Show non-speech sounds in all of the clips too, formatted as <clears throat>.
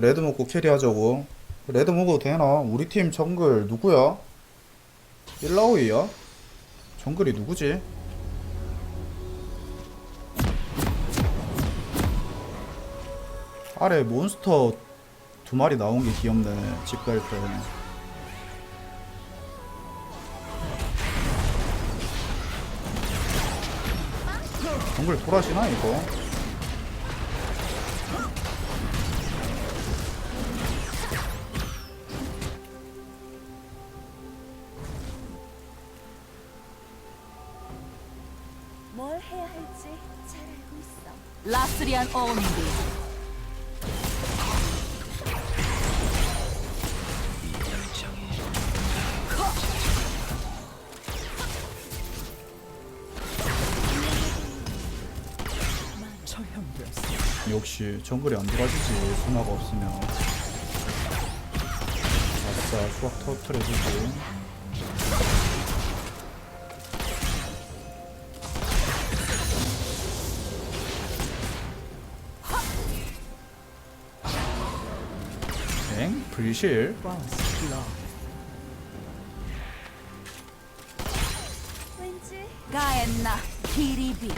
레드 먹고 캐리하자고 레드 먹어도 되나? 우리 팀 정글 누구야? 일라오이야? 정글이 누구지? 아래 몬스터 두 마리 나온 게 귀엽네 집 갈 때. 정글 돌아시나 이거? 뭘 해야 할지 잘 알고 있어. 라스리안 온비 역시 정글이 안 돌아지지. 순화가 없으면. 아싸 수학 터트려주고 왠지 가엔나? 키리비.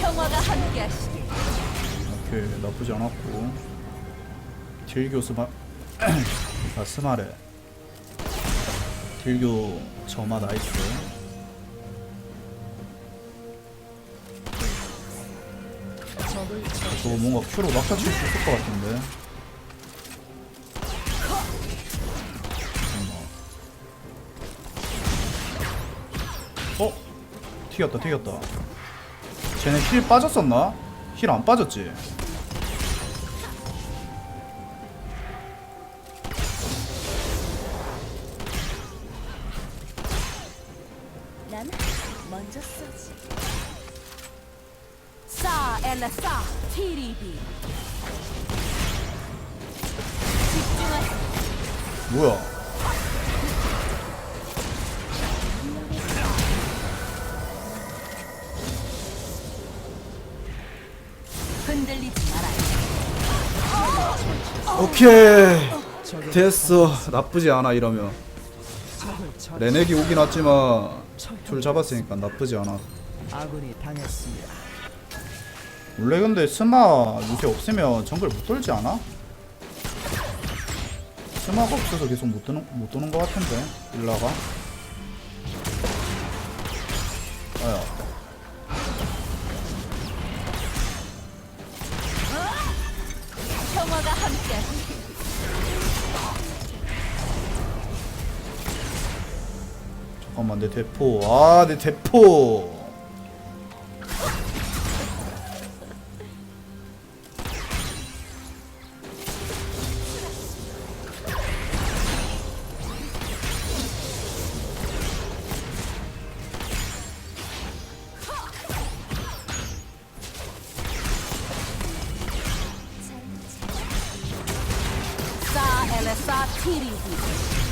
평화가 함께하시길. 오케이 나쁘지 않았고. 딜교 스마 <clears throat> 아 스마레 딜교 점화 나이스 저거 뭔가 큐로 막타 칠 수 있을 것 같은데. 어? 튀겼다 튀겼다 쟤네 힐 빠졌었나? 힐 안 빠졌지? 티리비. 집중하세요. 뭐야? 흔들리지 말아요. 오케이. 됐어. 나쁘지 않아 이러면. 레넥이 오긴 왔지만 둘 잡았으니까 나쁘지 않아. 아군이 당했습니다. 원래 근데 스마 요새 없으면 정글 못 돌지 않아? 스마가 없어서 계속 못 도는 못 도는 것 같은데 일라가. 아야. 평화가 잠깐만 내 대포. 아내 대포 사엘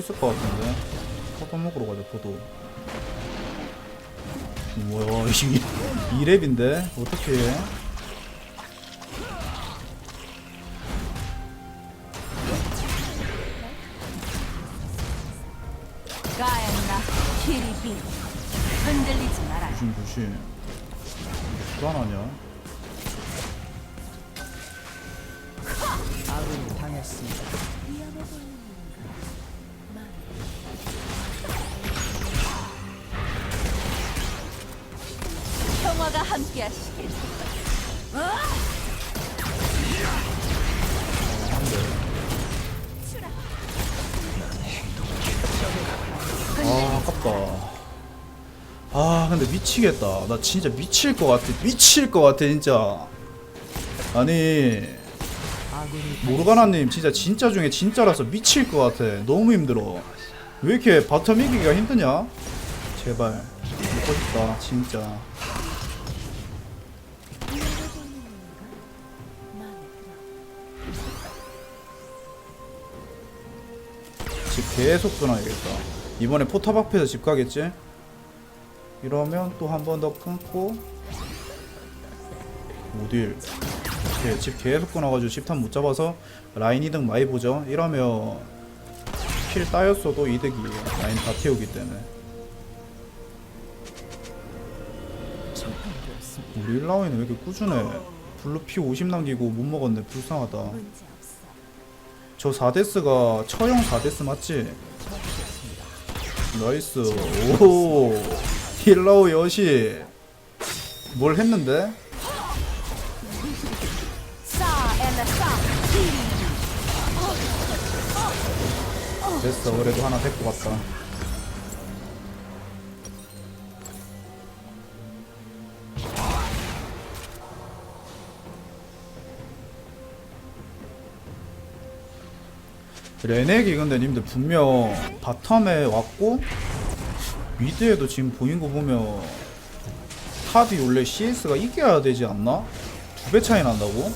있을 것 같은데. 포도 먹으러 가자 포도. 뭐야 <laughs> 이 2랩인데? 어떻게 해? 흔들리지 무슨 무시? 불안하냐? 아군이 당했습니다. 미치겠다. 나 진짜 미칠 것 같아. 미칠 것 같아 진짜. 아니 모르가나님 진짜 진짜 중에 진짜라서 미칠 것 같아. 너무 힘들어. 왜 이렇게 바텀 이기기가 힘드냐? 제발. 먹고 싶다 진짜. 집 계속 끊어야겠다. 이번에 포탑 앞에서 집 가겠지? 이러면 또 한 번 더 끊고. 오딜. 오케이 집 계속 끊어가지고 집탑 못 잡아서 라인 이득 많이 보죠. 이러면 킬 따였어도 이득이에요 라인 다 태우기 때문에. 우리 1라운이 왜 이렇게 꾸준해? 블루 피 50 남기고 못 먹었네. 불쌍하다. 저 4데스가 처형 4데스 맞지? 나이스. 오 힐라우 여시 뭘 했는데? 됐어 그래도 하나 데리고 갔다 레넥이 근데 님들 분명 바텀에 왔고 미드에도 지금 보인 거 보면 탑이 원래 CS가 이겨야 되지 않나? 두 배 차이 난다고?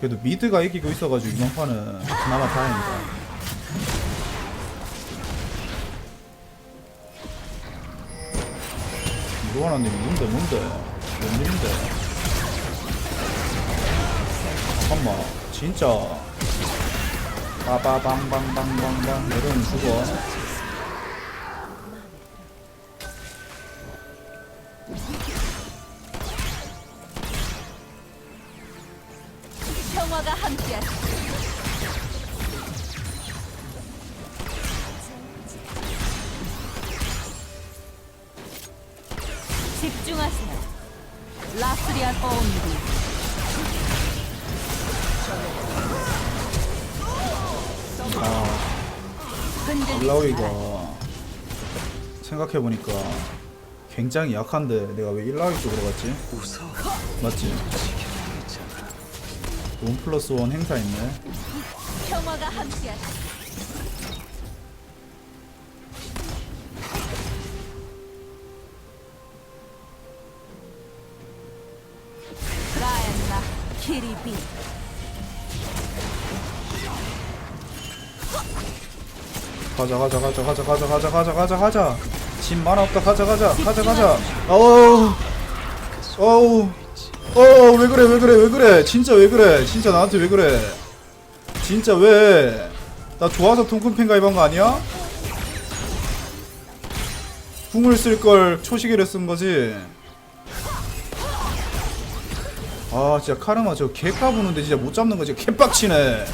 그래도 미드가 이기고 있어가지고 이번 판은 그나마 다행이다. 이거하나님 뭔데 뭔데 웬일인데? 잠깐만 진짜 빠바방방방방방 이러면 죽어. 라스리안. 흔들리지 말아요. 일라오이가 생각해보니까 굉장히 약한데 내가 왜 일라오이 쪽으로 갔지? 맞지? 원 플러스 원 행사 있네 평화가 함께하시. 비. 가자 가자 가자 가자 가자 가자 가자 가자 가자. 짐 많아 없다. 가자 가자 가자 가자. 어우. 어우. 어우 왜 그래 왜 그래 왜 그래? 진짜 왜 그래? 진짜 나한테 왜 그래? 진짜 왜? 나 좋아서 통큰팬 가입한 거 아니야? 궁을 쓸 걸 초시계를 쓴 거지 아 진짜 카르마 저 개 까 부는데 진짜 못 잡는 거 진짜 개빡치네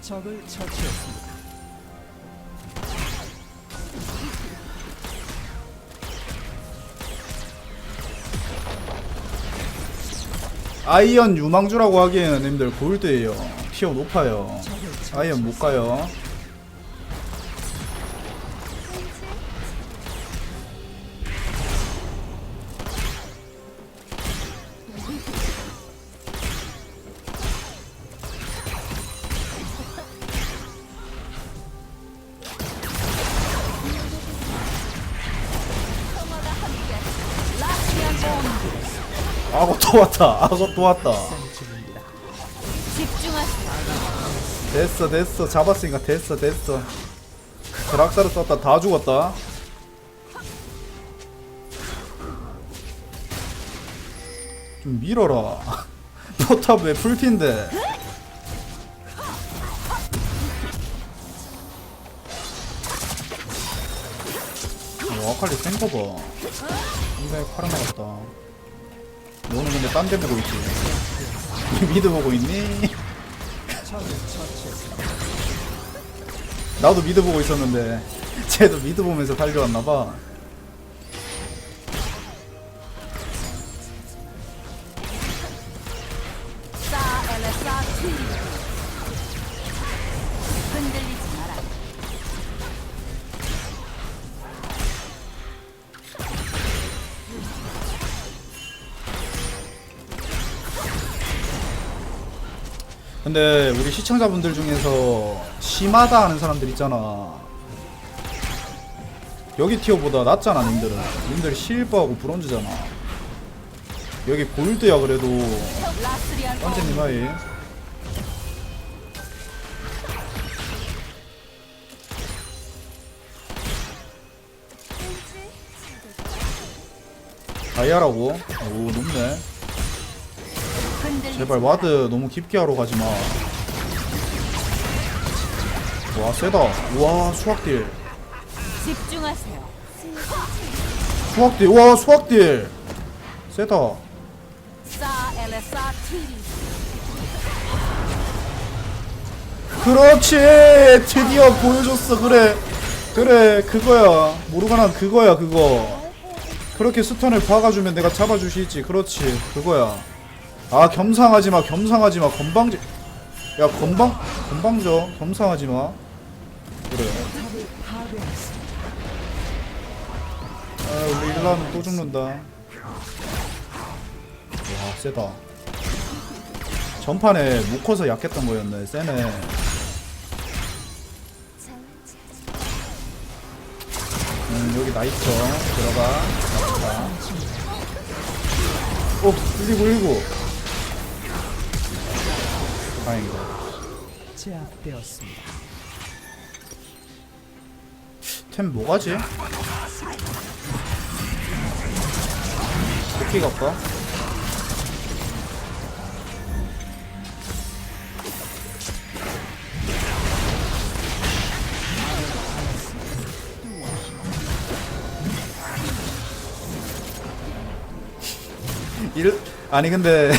적을 처치했습니다. 아이언 유망주라고 하기에는 님들 골드예요. 피어 높아요. 아이언 못 가요. 악어 또 왔다. 악어 또 왔다. 됐어 됐어 잡았으니까 됐어 됐어. 드락사를 썼다 다 죽었다. 좀 밀어라. <laughs> 포탑 왜 풀핀데? 어, 아칼리 센거 봐. 이가 팔아 나갔다. 너는 근데 딴 데 보고 있지. <laughs> 미드 보고 있니? 나도 미드 보고 있었는데 <laughs> 쟤도 미드 보면서 달려왔나봐 근데 우리 시청자분들 중에서 심하다 하는 사람들 있잖아. 여기 티어보다 낫잖아 님들은. 님들 실버하고 브론즈잖아. 여기 골드야 그래도. 딴지님 왠지 다이아라고? 오 높네 제발 와드 너무 깊게 하러 가지마. 와 세다. 와 수학딜. 집중하세요. 수학딜 와 수학딜. 세다. 그렇지! 드디어 보여줬어 그래. 그래 그거야. 모르가난 그거야 그거. 그렇게 스턴을 박아주면 내가 잡아주시지. 그렇지 그거야 아 겸상하지마 겸상하지마. 건방지. 야 건방? 건방져. 겸상하지마. 그래. 아 우리 일라는 또 죽는다. 와 세다. 전판에 못 커서 약했던 거였네. 세네. 음, 여기 나이터 들어가. 나쁘다. 오119 119 다행이다 제압되었습니다. 템 뭐가지? 도끼 갈까? 일 아니 근데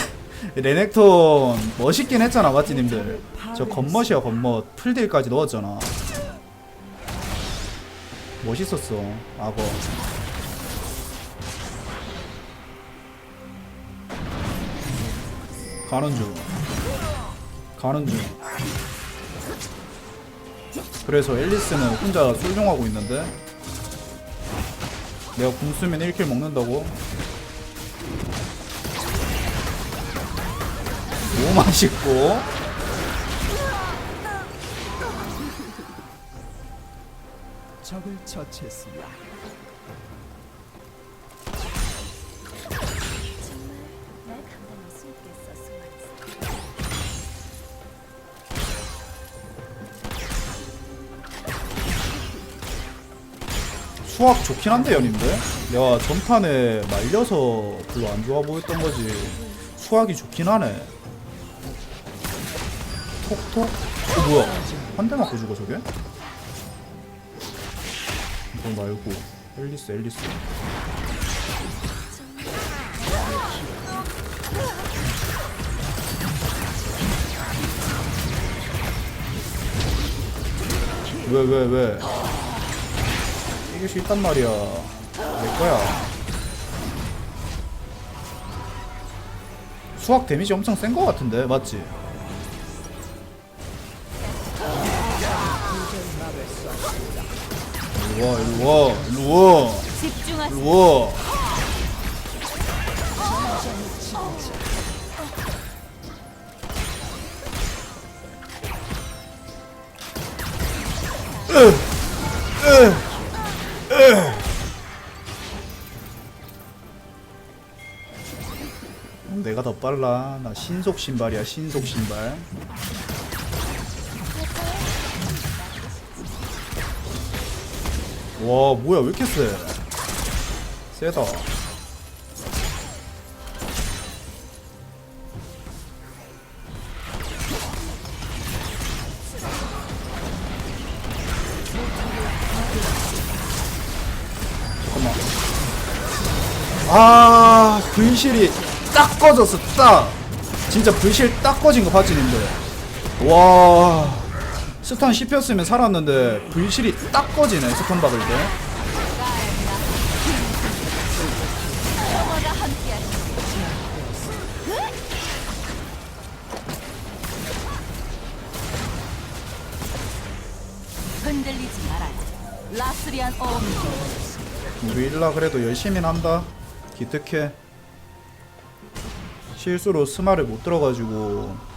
레넥톤 멋있긴 했잖아 맞지 님들. 저 겉멋이야 겉멋. 풀딜까지 넣었잖아. 멋있었어 악어. 가는 중. 가는 중. 그래서 앨리스는 혼자 쏠종하고 있는데? 내가 궁 쓰면 1킬 먹는다고 너무 맛있고. 적을 처치했습니다. 정말 날 감당할 수 있겠어 소환사 수학 좋긴 한데 연인데? 내가 전판에 말려서 별로 안 좋아 보였던 거지. 수학이 좋긴 하네 톡톡? 어 뭐야 한 대 맞고 죽어 저게? 이거 말고 앨리스 앨리스 왜왜 왜? 이길 수 있단 말이야. 내 거야. 수학 데미지 엄청 센 거 같은데, 맞지? 와, 일로 와, 일로 와, 집중하세요. 일로 와. 음, 내가 더 빨라. 나 신속 신발이야, 신속 신발. 와, 뭐야, 왜 이렇게 세? 세다. 잠깐만. 아, 분실이 딱 꺼졌어, 딱. 진짜 분실 딱 꺼진 거 봤지, 님들? 와. 스턴 씹혔으면 살았는데, 분실이 딱 꺼지네, 스턴 박을 때. 흔들리지. 라스리안 우리 일라 그래도 열심히 한다. 기특해. 실수로 스마를 못 들어가지고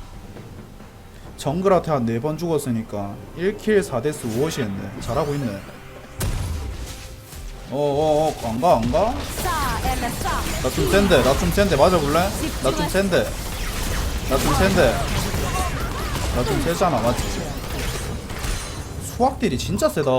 정글한테 한 4번 죽었으니까 1킬 4데스 5엇이었네 잘하고 있네 어어어 안가 안가? 나 좀 센데 나 좀 센데 맞아볼래? 나 좀 센데 나 좀 센데 나 좀 세잖아 맞지? 수학딜이 진짜 세다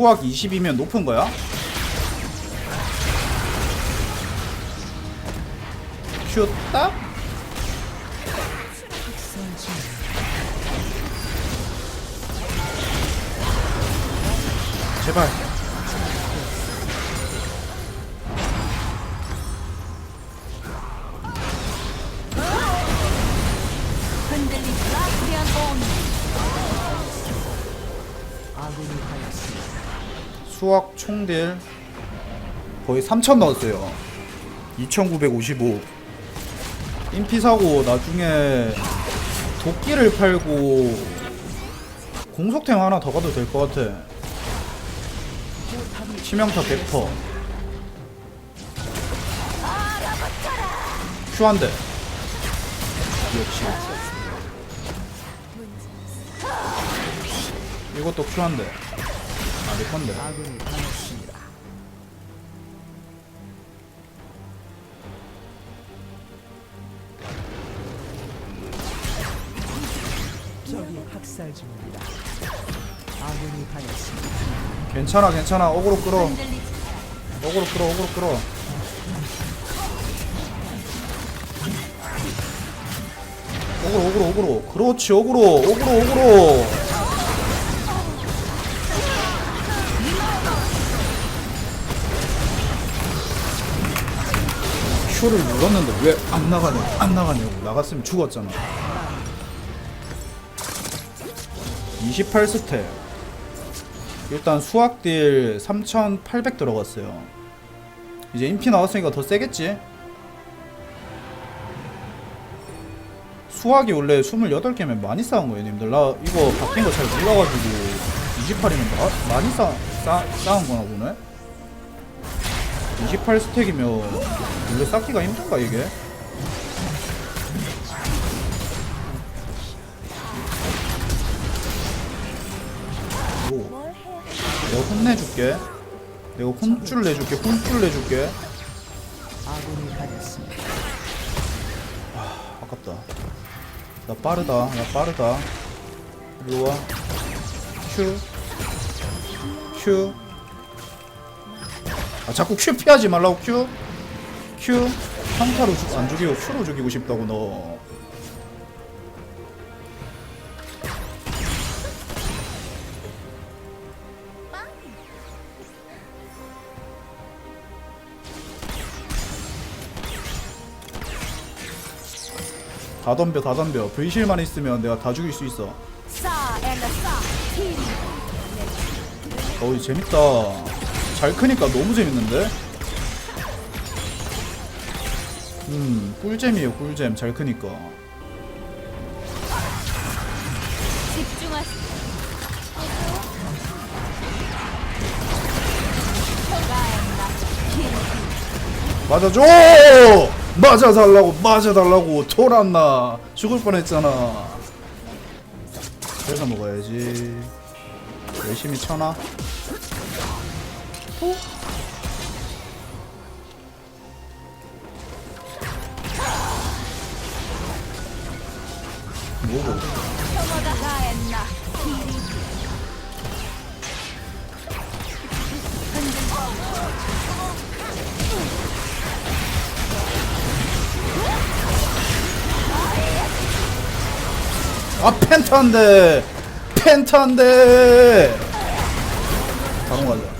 수학 20이면 높은 거야? 큐딱? 제발 흔들린 라스리안 온 아군이 하였습니다. 수학 총딜 거의 3,000 넣었어요. 2,955 인피 사고 나중에 도끼를 팔고 공속템 하나 더 가도 될 것 같아. 치명타 100% 큐한대. 역시 이것도 큐한대 아 내 건데 아군이 당했습니다. 적이 학살 중입니다. 아군이 당했습니다. 괜찮아 괜찮아 어그로 끌어 어그로 끌어 어그로 끌어 어그로 어그로 어그로 그렇지 어그로 어그로 어그로 큐를 눌렀는데 왜 안 나가냐 안 나가냐고 나갔으면 죽었잖아. 28스텝. 일단 수학딜 3800 들어갔어요. 이제 인피 나왔으니까 더 세겠지? 수학이 원래 28개면 많이 쌓은 거예요 님들. 나 이거 바뀐 거 잘 몰라가지고 28이면 마, 많이 쌓, 쌓, 쌓은 거나 보네 28스택이면 원래 쌓기가 힘든가 이게 오 내가 혼내줄게. 내가 혼쭐 내줄게. 혼쭐 내줄게. 당했습니다. 아깝다. 나 빠르다. 나 빠르다. 일로 와. 큐. 큐. 아 자꾸 큐 피하지 말라고 큐. 큐. 평타로 죽, 안 죽이고 큐로 죽이고 싶다고 너. 다 덤벼 다 덤벼 V실만 있으면 내가 다 죽일 수 있어 어이 재밌다 잘 크니까 너무 재밌는데? 음 꿀잼이에요 꿀잼. 잘 크니까. 맞아줘! 맞아달라고 맞아달라고. 돌았나. 죽을 뻔했잖아. 그래서 먹어야지. 열심히 쳐놔 뭐고? 가했나? 티리 아 펜타인데! 펜타인데! 바로 가자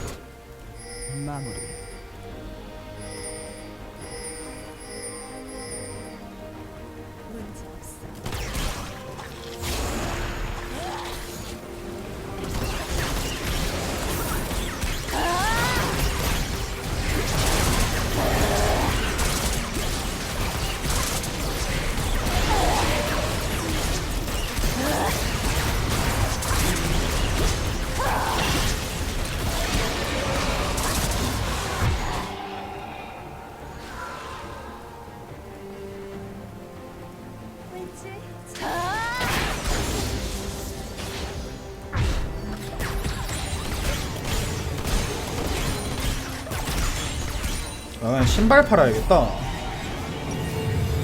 신발 팔아야겠다.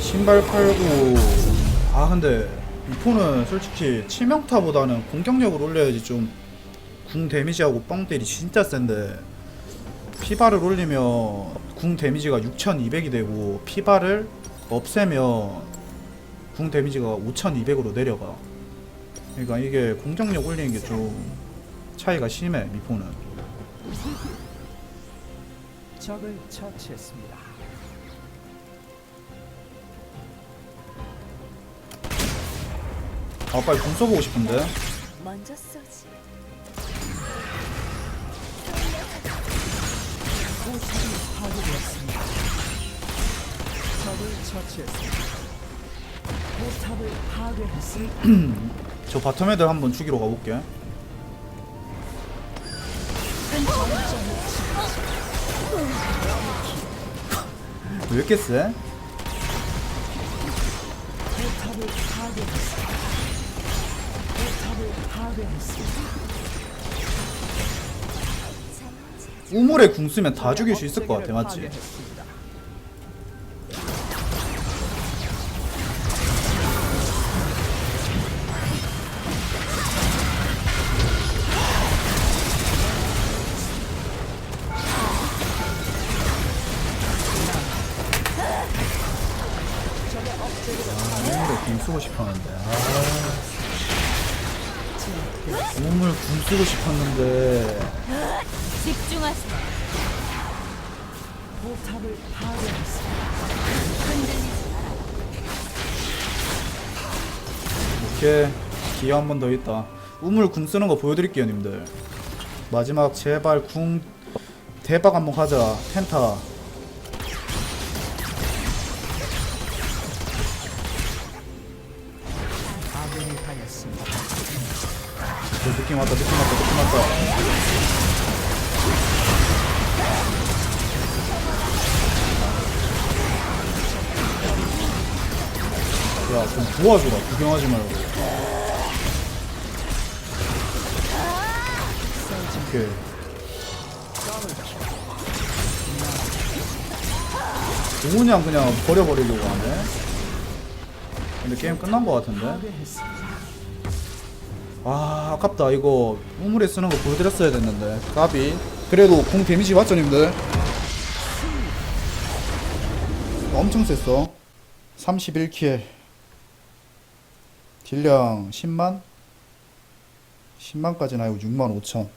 신발 팔고 아 근데 미포는 솔직히 치명타보다는 공격력을 올려야지 좀 궁 데미지하고 뻥 때리 진짜 센데. 피바를 올리면 궁 데미지가 6200이 되고 피바를 없애면 궁 데미지가 5200으로 내려가. 그러니까 이게 공격력 올리는 게 좀 차이가 심해 미포는 적을 처치했습니다. 아 빨리 궁 써보고 싶은데 먼저 쏘지 파괴되었습니다. 적을 처치했습니다. 포탑을 파괴했습니다. <clears throat> 저 바텀 애들 한번 죽이러 가볼게. 세? 포탑을 파괴했 습니다. 포탑을 파괴했습니다. 우물에 궁 쓰면 다 죽일 수 있을 것 같아, 맞지? 포탑을 파괴했습니다. 오케이. 기회 한 번 더 있다. 우물 궁 쓰는 거 보여드릴게요, 님들. 마지막 제발 궁 대박 한번 가자. 펜타. 아군이 당했습니다. 저 느낌 왔다, 느낌 왔다, 느낌 왔다. 야, 좀 도와줘라. 구경하지 말고. 오케이. 동훈이랑 그냥 버려버리려고 하네. 근데 게임 끝난 것 같은데? 아 아깝다 이거 우물에 쓰는 거 보여드렸어야 됐는데 까비 그래도 공 데미지 맞죠 님들? 엄청 셌어 31킬 딜량 10만? 10만까지는 아니고 6만 5천